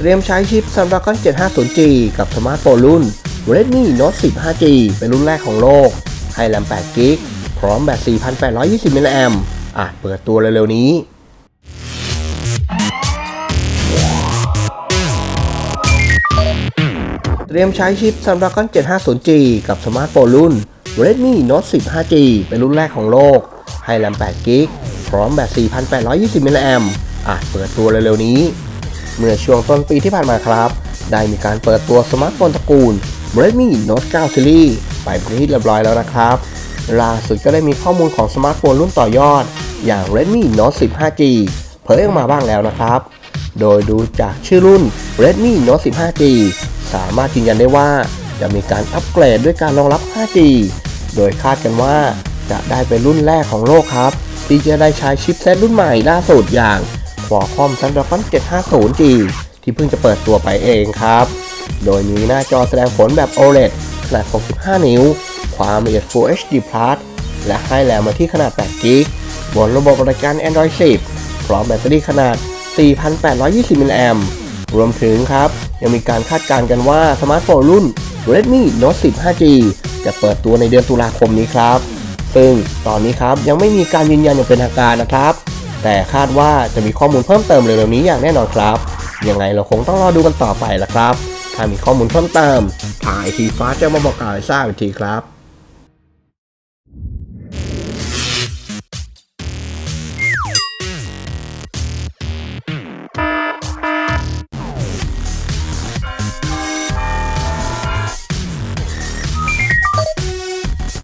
เตรียมใช้ชิป Snapdragon 750G กับสมาร์ทโฟนรุ่น Redmi Note 10 5G เป็นรุ่นแรกของโลก ให้แรม8 g b พร้อมแบต 4,820มิลลิแอมอาจเปิดตัวเร็วๆนี้เตรียมใช้ชิป Snapdragon 750G กับสมาร์ทโฟนรุ่น Redmi Note 10 5G เป็นรุ่นแรกของโลก ให้แรม8 g b พร้อมแบต 4,820มิลลิแอมอาจเปิดตัวเร็วๆนี้ เมื่อช่วงต้นปีที่ผ่านมาครับ ได้มีการเปิดตัวสมาร์ทโฟนตระกูล Redmi Note 9 Series ไปเป็นที่เรียบร้อยแล้วนะครับ ล่าสุดก็ได้มีข้อมูลของสมาร์ทโฟนรุ่นต่อยอด อย่าง Redmi Note 10 5G เผยออกมาบ้างแล้วนะครับ โดยดูจากชื่อรุ่น Redmi Note 10 5G สามารถยืนยันได้ว่าจะมีการอัปเกรดด้วยการรองรับ 5G โดยคาดกันว่าจะได้เป็นรุ่นแรกของโลกครับ ที่จะได้ใช้ชิปเซตรุ่นใหม่ล่าสุดอย่าง Qualcomm Snapdragon 750G ที่เพิ่งจะเปิดตัวไปเองครับ โดยมีหน้าจอแสดงผลแบบ OLED ขนาด 65 นิ้ว ความละเอียด Full HD Plus และให้แรมมาที่ขนาด 8 g b บนระบบบริการ Android 10 พร้อมแบตเตอรี่ขนาด 4,820มิลลิแอมรวมถึงครับ ยังมีการคาดการณ์กันว่าสมาร์ทโฟนรุ่น Redmi Note 10 5G จะเปิดตัวในเดือนตุลาคมนี้ครับ ซึ่งตอนนี้ครับยังไม่มีการยืนยันอย่างเป็นทางการนะครับ แต่คาดว่าจะมีข้อมูลเพิ่มเติมเร็วๆนี้อย่างแน่นอนครับ ยังไงเราคงต้องรอดูกันต่อไปละครับ ถ้ามีข้อมูลเพิ่มเติมทางไอทีฟ้าจะมาบอกกล่าวให้ทราบอีกทีครับ